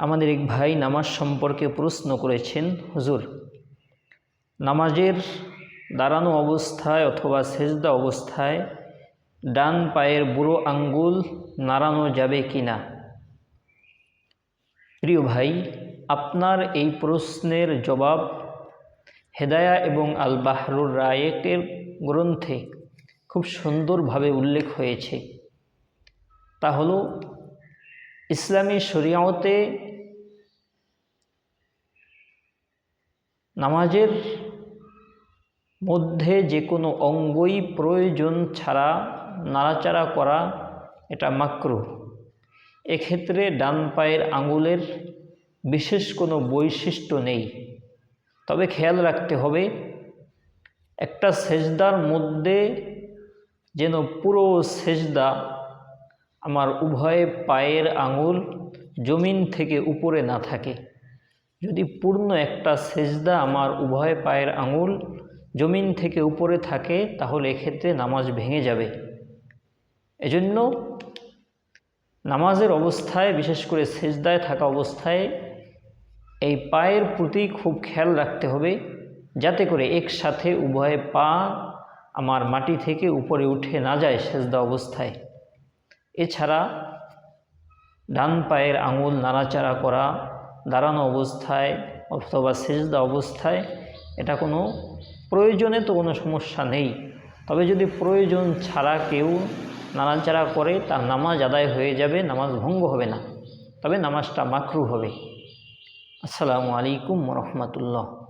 আমাদের এক ভাই নামাজ সম্পর্কে প্রশ্ন করেছেন, হুজুর, নামাজের দাঁড়ানো অবস্থায় অথবা সেজদা অবস্থায় ডান পায়ের বুড়ো আঙ্গুল নাড়ানো যাবে কি না? প্রিয় ভাই, আপনার এই প্রশ্নের জবাব হেদায়া এবং আল বাহরুর রায়েকের গ্রন্থে খুব সুন্দরভাবে উল্লেখ হয়েছে। তা হলো, ইসলামী শরিয়াতে নামাজের মধ্যে যে কোনো অঙ্গই প্রয়োজন ছাড়া নাড়াচাড়া করা এটা মাকরু। এক্ষেত্রে ডান পায়ের আঙুলের বিশেষ কোনো বৈশিষ্ট্য নেই। তবে খেয়াল রাখতে হবে, একটা সেজদার মধ্যে যেন পুরো সেজদা আমার উভয় পায়ের আঙুল জমিন থেকে উপরে না থাকে। যদি পূর্ণ একটা সেজদা আমার উভয় পায়ের আঙুল জমিন থেকে উপরে থাকে, তাহলে এক্ষেত্রে নামাজ ভেঙে যাবে। এজন্য নামাজের অবস্থায়, বিশেষ করে সেজদায় থাকা অবস্থায় এই পায়ের প্রতি খুব খেয়াল রাখতে হবে, যাতে করে একসাথে উভয় পা আমার মাটি থেকে উপরে উঠে না যায় সেজদা অবস্থায়। এছাড়া ডান পায়ের আঙুল নাড়াচাড়া করা দাঁড়ানো অবস্থায় অথবা সেজদা অবস্থায় এটা কোনো প্রয়োজনে তো কোনো সমস্যা নেই। তবে যদি প্রয়োজন ছাড়া কেউ নাড়াচাড়া করে, তার নামাজ আদায় হয়ে যাবে, নামাজ ভঙ্গ হবে না। তবে নামাজটা মাকরু হবে। আসসালামু আলাইকুম রহমতুল্লাহ।